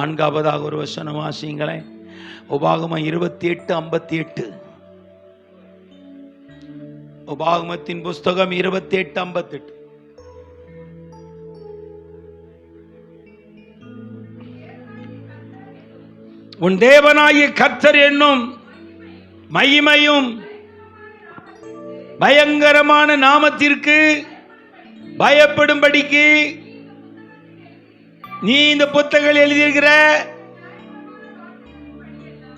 நான்காவதாக ஒரு வசனம் வாசிங்களேன் உபாகமம் இருபத்தி எட்டு ஐம்பத்தி எட்டு உபாகமத்தின் புஸ்தகம் இருபத்தி எட்டு ஐம்பத்தி எட்டு உன் தேவனாகிய கர்த்தர் என்னும் மகிமையும் பயங்கரமான நாமத்திற்கு பயப்படும்படிக்கு நீ இந்த புத்தகங்கள் எழுதியிருக்கிற?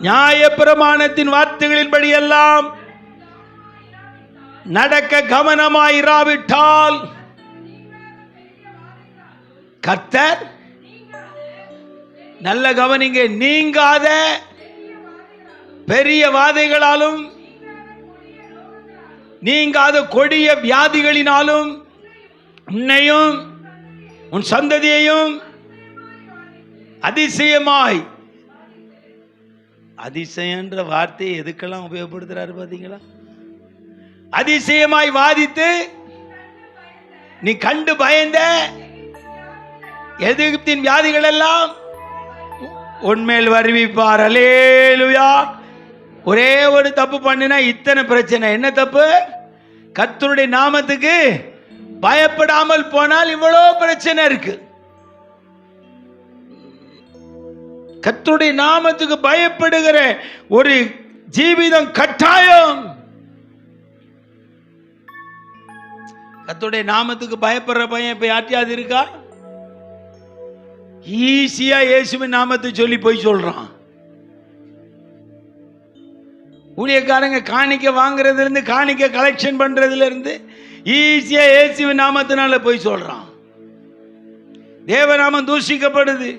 நியாயப்பிரமாணத்தின் வார்த்தைகளின்படி எல்லாம் நடக்க கவனமாயிராவிட்டால் கர்த்தர் நல்ல கவனிங்க நீங்காத பெரிய வாதைகளாலும் நீங்காத கொடிய வியாதிகளினாலும் உன்னையும் உன் சந்ததியையும் அதிசயமாய். அதிசயன்ற வார்த்தையை எதுக்கெல்லாம் உபயோகப்படுத்துறாரு பாத்தீங்களா? அதிசயமாய் வாதித்து நீ கண்டு பயந்த எதிர்த்தின் வியாதிகள் எல்லாம் உண்மையில் வருவிப்பார். அலேலுயா ஒரே ஒரு தப்பு பண்ணினா இத்தனை பிரச்சனை. என்ன தப்பு? கத்தருடைய நாமத்துக்கு பயப்படாமல் போனால் இவ்வளோ பிரச்சனை இருக்குது கத்துடைய நாமத்துக்கு பயப்படுகிற ஒரு ஜீவிதம் கட்டாயம். கத்துடைய நாமத்துக்கு பயப்படுற பையன் இப்ப யார்ட்டையாவது இருக்கா? ஈஸியா இயேசுவின் நாமத்தை சொல்லி போய் சொல்றான். ஊழியக்காரங்க காணிக்க வாங்குறதுல இருந்து காணிக்க கலெக்ஷன் பண்றதுல இருந்து ஈஸியா இயேசுவின் நாமத்தினால போய் சொல்றான். தேவநாமம் தூஷிக்கப்படுது.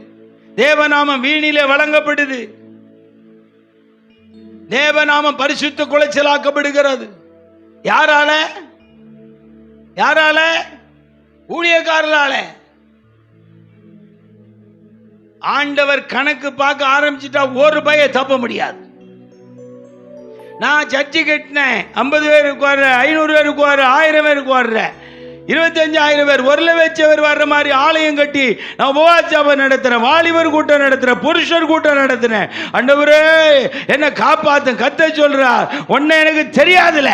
தேவநாமம் வீணிலே வழங்கப்படுது. தேவநாமம் பரிசுத்த குலைச்சலாக்கப்படுகிறது. யாரால? யாரால? ஊழியக்காரர்களால ஆண்டவர் கணக்கு பார்க்க ஆரம்பிச்சிட்டா ஒரு பய தப்ப முடியாது. நான் சர்ச்சு கட்டினேன். ஐம்பது பேருக்கு வர்ற ஐநூறு பேருக்கு வர்ற ஆயிரம் பேருக்கு வர்றேன் இருபத்தஞ்சாயிரம் பேர் ஒரு லட்சம் வர்ற மாதிரி ஆலயம் கட்டி நான் உபவாச நடத்துறேன் வாலிபர் கூட்டம் நடத்துறேன் புருஷர் கூட்டம் நடத்துறேன். அண்டவரே என்ன காப்பாத்து கத்த சொல்றார் உன்னை எனக்கு தெரியாதுல.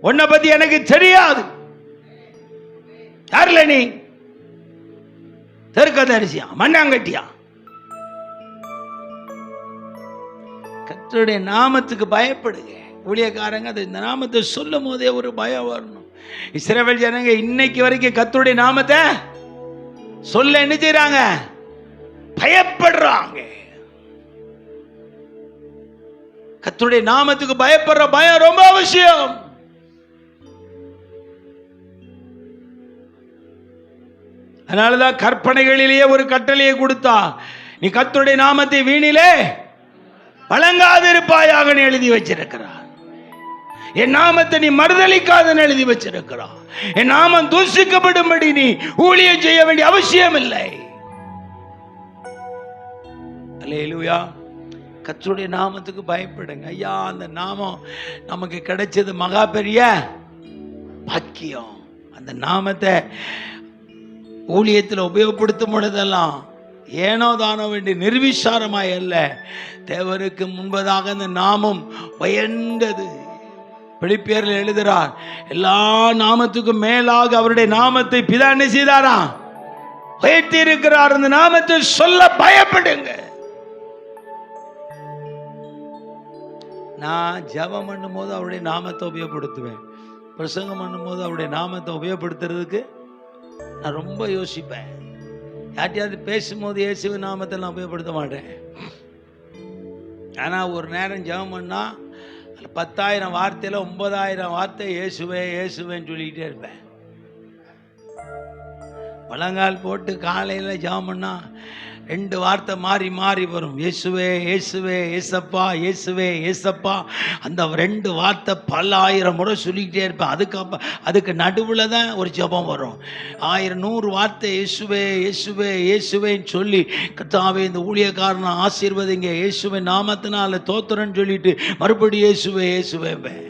உன்னை பத்தி எனக்கு தெரியாது. யாருல நீ? தெருக்கதரிசியா மண்ணாங்கட்டியா? கத்தருடைய நாமத்துக்கு பயப்படுங்க. ஊழியக்காரங்க அது இந்த நாமத்தை சொல்லும் போதே ஒரு பயம் வரணும். இஸ்ரவேல் ஜனங்க இன்னைக்கு வரைக்கும் கத்துடைய நாமத்தை சொல்ல என்ன செய்யறாங்க பயப்படுறாங்க. கத்துடைய நாமத்துக்கு பயப்படுற பயம் ரொம்ப அவசியம். அதனாலதான் கற்பனைகளிலேயே ஒரு கட்டளையை கொடுத்தா நீ கத்துடைய நாமத்தை வீணிலே வழங்காதிருப்பாயாக எழுதி வச்சிருக்கிறார். என் நாமத்தை நீ மறுதளிக்காதன்னு எழுதி வச்சிருக்கிறார் என் நாமம் தூசிக்கப்படும்படி நீ ஊழியம் செய்ய வேண்டிய அவசியம் இல்லை அல்லேலூயா. கர்த்தருடைய நாமத்துக்கு பயப்படுங்க. ஐயா அந்த நாமம் நமக்கு கிடைச்சது மகா பெரிய பாக்கியம். அந்த நாமத்தை ஊழியத்தில் உபயோகப்படுத்தும் பொழுதெல்லாம் ஏனோ தானோ வேண்டி நிர்விசாரமாய் அல்ல. தேவருக்கு முன்பதாக அந்த நாமம் பயந்தது வெளிப்பேரில் எழுதுகிறார் எல்லா நாமத்துக்கும் மேலாக அவருடைய நாமத்தை பிதா என்ன செய்தாரா? உயர்த்தி இருக்கிறார் அந்த நாமத்தை சொல்ல பயப்படுங்க. நான் ஜெபம் பண்ணும்போது அவருடைய நாமத்தை உபயோகப்படுத்துவேன். பிரசங்கம் பண்ணும்போது அவருடைய நாமத்தை உபயோகப்படுத்துறதுக்கு நான் ரொம்ப யோசிப்பேன். யார்ட்டையாவது பேசும்போது இயேசு நாமத்தை நான் உபயோகப்படுத்த மாட்டேன். ஆனால் ஒரு நேரம் ஜெபம் பண்ணால் பத்தாயிரம் வார்த்தையில் ஒன்பதாயிரம் வார்த்தை இயேசுவே இயேசுவேன்னு சொல்லிக்கிட்டே இருப்பேன். பழங்கால் போட்டு காலையில் ஜெபம் ரெண்டு வார்த்தை மாறி மாறி வரும். இயேசுவே இயேசுவே ஏசப்பா இயேசுவே ஏசப்பா அந்த ரெண்டு வார்த்தை பல ஆயிரம் முறை சொல்லிக்கிட்டே இருப்பேன். அதுக்கப்புறம் அதுக்கு நடுவில் தான் ஒரு ஜெபம் வரும். ஆயிரம் நூறு வார்த்தை இயேசுவே இயேசுவே இயேசுவேன்னு சொல்லி கத்தாவே இந்த ஊழியக்காரனை ஆசீர்வதிங்க. இயேசுவே நாமத்தினால தோத்துறேன்னு சொல்லிட்டு மறுபடியும் இயேசுவே இயேசுவேன்பேன்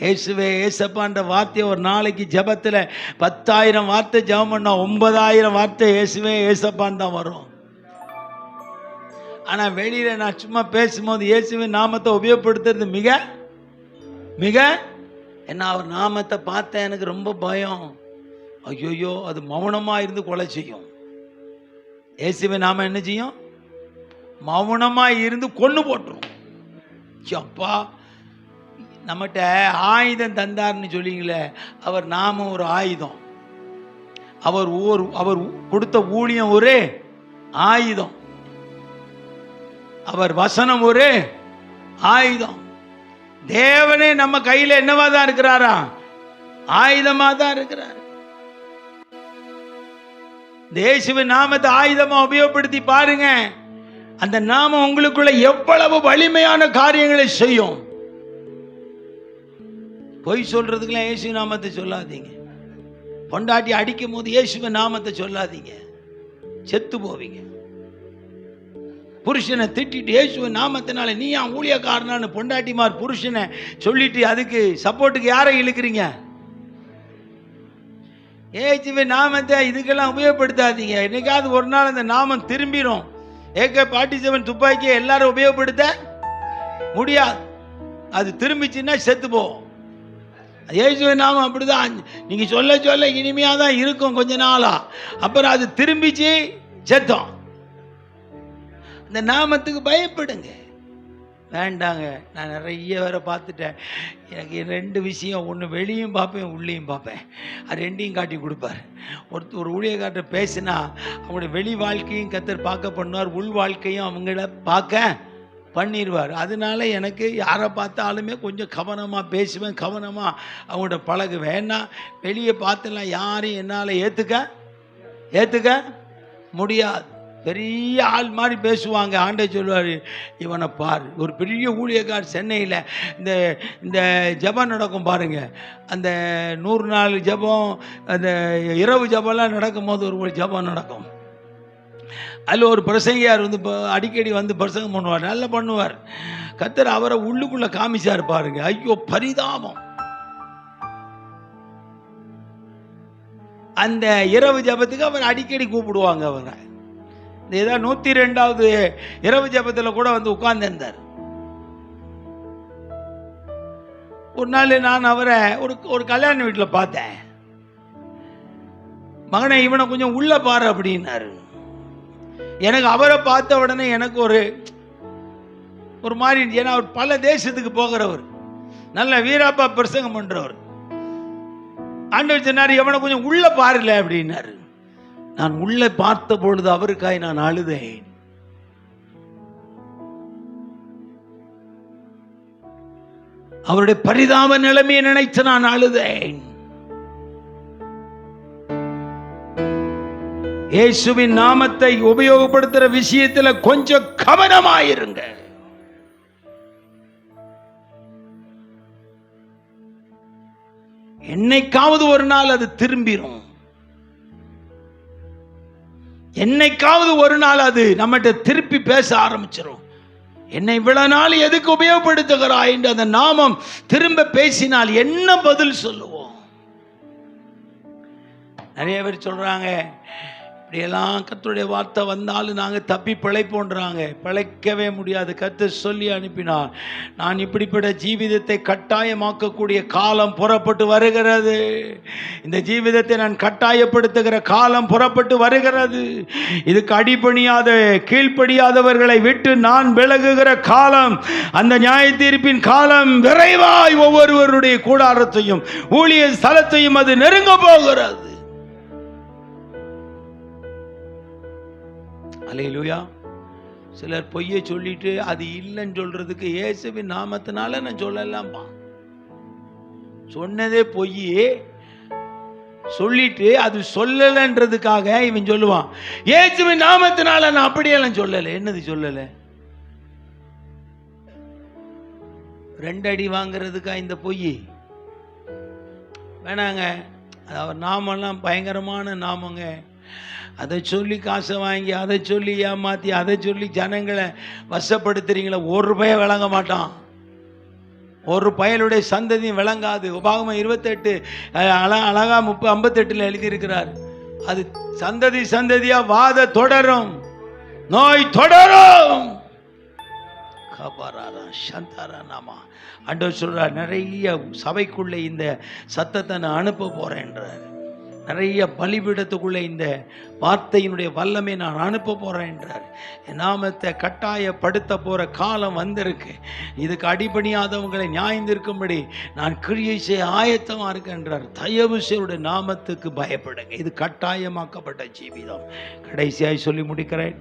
இயேசுவே ஏசப்பான்ற வார்த்தையை ஒரு நாளைக்கு ஜெபத்தில் பத்தாயிரம் வார்த்தை ஜெபம் பண்ணால் ஒன்பதாயிரம் வார்த்தை இயேசுவே ஏசப்பான் தான் வரும். ஆனால் வெளியில் நான் சும்மா பேசும்போது இயேசுவின் நாமத்தை உபயோகப்படுத்துறது மிக மிக என்ன அவர் நாமத்தை பார்த்தேன் எனக்கு ரொம்ப பயம். ஐயோயோ அது மௌனமாக இருந்து கொலை செய்யும். இயேசுவின் நாம என்ன செய்யும்? மௌனமாக இருந்து கொன்று போட்டுரும். அப்பா நம்மகிட்ட ஆயுதம் தந்தார்னு சொல்லிங்களே அவர் நாம ஒரு ஆயுதம். அவர் ஊர் அவர் கொடுத்த ஊழியம் ஒரு ஆயுதம். அவர் வசனம் ஒரு ஆயுதம். தேவனே நம்ம கையில் என்னவா தான் இருக்கிறாரா? ஆயுதமாக தான் இருக்கிறார். தேசுவின் நாமத்தை ஆயுதமா உபயோகப்படுத்தி பாருங்க. அந்த நாமம் உங்களுக்குள்ள எவ்வளவு வலிமையான காரியங்களை செய்யும். பொய் சொல்றதுக்கெல்லாம் இயேசு நாமத்தை சொல்லாதீங்க. பொண்டாட்டி அடிக்கும் போது இயேசுவின் நாமத்தை சொல்லாதீங்க. செத்து போவீங்க. புருஷனை திட்டிட்டு இயேசுவின் நாமத்தினால நீ ஏன் ஊழியக்காரனான்னு பொண்டாட்டிமார் புருஷனை சொல்லிட்டு அதுக்கு சப்போர்ட்டுக்கு யாரை இழுக்கிறீங்க? ஏசுவின் நாமத்தை இதுக்கெல்லாம் உபயோகப்படுத்தாதீங்க. என்னைக்காவது ஒரு நாள் அந்த நாமம் திரும்பிடும் ஏகே பாட்டி செவன் துப்பாக்கியை எல்லாரும் உபயோகப்படுத்த முடியாது. அது திரும்பிச்சுன்னா செத்து போவோம் இயேசுவின் நாமம் அப்படிதான். நீங்கள் சொல்ல சொல்ல இனிமையாக தான் இருக்கும் கொஞ்ச நாளாக அப்புறம் அது திரும்பிச்சு செத்தோம் இந்த நாமத்துக்கு பயப்படுங்க. வேண்டாங்க நான் நிறைய வேற பார்த்துட்டேன். எனக்கு ரெண்டு விஷயம் ஒன்று வெளியும் பார்ப்பேன் உள்ளேயும் பார்ப்பேன். அது ரெண்டையும் காட்டி கொடுப்பார். ஒருத்தர் ஒரு ஊழியக்கார்ட்ட பேசினா அவங்களோட வெளி வாழ்க்கையும் கத்தர் பார்க்க பண்ணுவார் உள் வாழ்க்கையும் அவங்கள பார்க்க பண்ணிடுவார் அதனால எனக்கு யாரை பார்த்தாலுமே கொஞ்சம் கவனமாக பேசுவேன் கவனமாக அவங்கள்ட்ட பழகுவேன். ஏன்னா வெளியே பார்த்துலாம் யாரையும் என்னால் ஏற்றுக்க ஏற்றுக்க முடியாது. பெரிய ஆள் மாதிரி பேசுவாங்க. ஆண்டை சொல்லுவார் இவனை பார். ஒரு பெரிய ஊழியக்கார் சென்னையில் இந்த இந்த ஜெபம் நடக்கும் பாருங்க. அந்த நூறு நாள் ஜெபம் அந்த இரவு ஜெபம்லாம் நடக்கும்போது ஒரு ஜெபம் நடக்கும். அதில் ஒரு பிரசங்கியார் வந்து இப்போ அடிக்கடி வந்து பிரசங்கம் பண்ணுவார். நல்லா பண்ணுவார். கத்தர் அவரை உள்ளுக்குள்ளே காமிச்சார் பாருங்க. ஐயோ பரிதாபம். அந்த இரவு ஜபத்துக்கு அவர் அடிக்கடி கூப்பிடுவாங்க அவங்க இந்த ஏதாவது நூற்றி ரெண்டாவது இரவு ஜபத்தில் கூட வந்து உட்கார்ந்திருந்தார். ஒரு நாள் நான் அவரை ஒரு ஒரு கல்யாண வீட்டில் பார்த்தேன். மகனை இவனை கொஞ்சம் உள்ள பாரு அப்படின்னாரு. எனக்கு அவரை பார்த்த உடனே எனக்கு ஒரு ஒரு மாதிரி ஏன்னா அவர் பல தேசத்துக்கு போகிறவர். நல்ல வீராப்பா பிரசங்கம் பண்றவர். ஆண்டவர் சொன்னார் எவனை கொஞ்சம் உள்ள பாருல அப்படின்னாரு. நான் உள்ள பார்த்த பொழுது அவருக்காய் நான் அழுதேன். அவருடைய பரிதாப நிலைமையை நினைத்து நான் அழுதேன். இயேசுவின் நாமத்தை உபயோகப்படுத்துற விஷயத்துல கொஞ்சம் கவனமாயிருங்க. என்னைக்காவது ஒரு நாள் அது திரும்பிடும் என்னைக்காவது ஒரு நாள் அது நம்மகிட்ட திருப்பி பேச ஆரம்பிச்சிடும் என்னை இவ்வளவு நாள் எதுக்கு உபயோகப்படுத்துகிறாய் என்று அந்த நாமம் திரும்ப பேசினால் என்ன பதில் சொல்லுவோம்? நிறைய பேர் சொல்றாங்க இப்படியெல்லாம் கத்தருடைய வார்த்தை வந்தாலும் நாங்கள் தப்பி பிழைப்போன்றாங்க. பிழைக்கவே முடியாது. கத்து சொல்லி அனுப்பினார். நான் இப்படிப்பட்ட ஜீவிதத்தை கட்டாயமாக்கக்கூடிய காலம் புறப்பட்டு வருகிறது. இந்த ஜீவிதத்தை நான் கட்டாயப்படுத்துகிற காலம் புறப்பட்டு வருகிறது. இதுக்கு அடிபணியாத கீழ்ப்படியாதவர்களை விட்டு நான் விலகுகிற காலம் அந்த நியாய தீர்ப்பின் காலம் விரைவாய் ஒவ்வொருவருடைய கூடாரத்தையும் ஊழிய ஸ்தலத்தையும் அது நெருங்க போகிறது. அலையிலூயா. சிலர் பொய்யை சொல்லிட்டு அது இல்லைன்னு சொல்றதுக்கு இயேசுவின் நாமத்தினால நான் சொல்லலாம்பா சொன்னதே பொய். சொல்லிட்டு அது சொல்லலைன்றதுக்காக இவன் சொல்லுவான். இயேசுவின் நாமத்தினால நான் அப்படியெல்லாம் சொல்லலை. என்னது சொல்லலை? ரெண்டு அடி வாங்குறதுக்கா இந்த பொய்? வேணாங்க. அது அவர் நாமெல்லாம் பயங்கரமான நாமங்க. அதை சொல்லி காசை வாங்கி அதை சொல்லி ஏமாற்றி அதை சொல்லி ஜனங்களை வசப்படுத்துறீங்களே ஒரு ரூபாயை விளங்க மாட்டான். ஒரு பயலுடைய சந்ததியும் விளங்காது. உபாகமம் இருபத்தெட்டு அழ அழகா முப்ப ஐம்பத்தெட்டில் எழுதியிருக்கிறார். அது சந்ததி சந்ததியா வாத தொடரும் நோய் தொடரும். கபராரா சந்தாரா நாமா. ஆண்டவர் நிறைய சபைக்குள்ளே இந்த சத்தத்தை நான் அனுப்ப போறேன்றார். நிறைய பலிபீடத்துக்குள்ளே இந்த வார்த்தையினுடைய வல்லமை நான் அனுப்ப போகிறேன் என்றார். என் நாமத்தை கட்டாயப்படுத்த போகிற காலம் வந்திருக்கு. இதுக்கு அடிபணியாதவங்களை நியாயந்திருக்கும்படி நான் கிரியை செய்ய ஆயத்தமாக இருக்கின்றார் தயவு செய்யுடைய நாமத்துக்கு பயப்படுங்க. இது கட்டாயமாக்கப்பட்ட ஜீவிதம். கடைசியாய் சொல்லி முடிக்கிறேன்.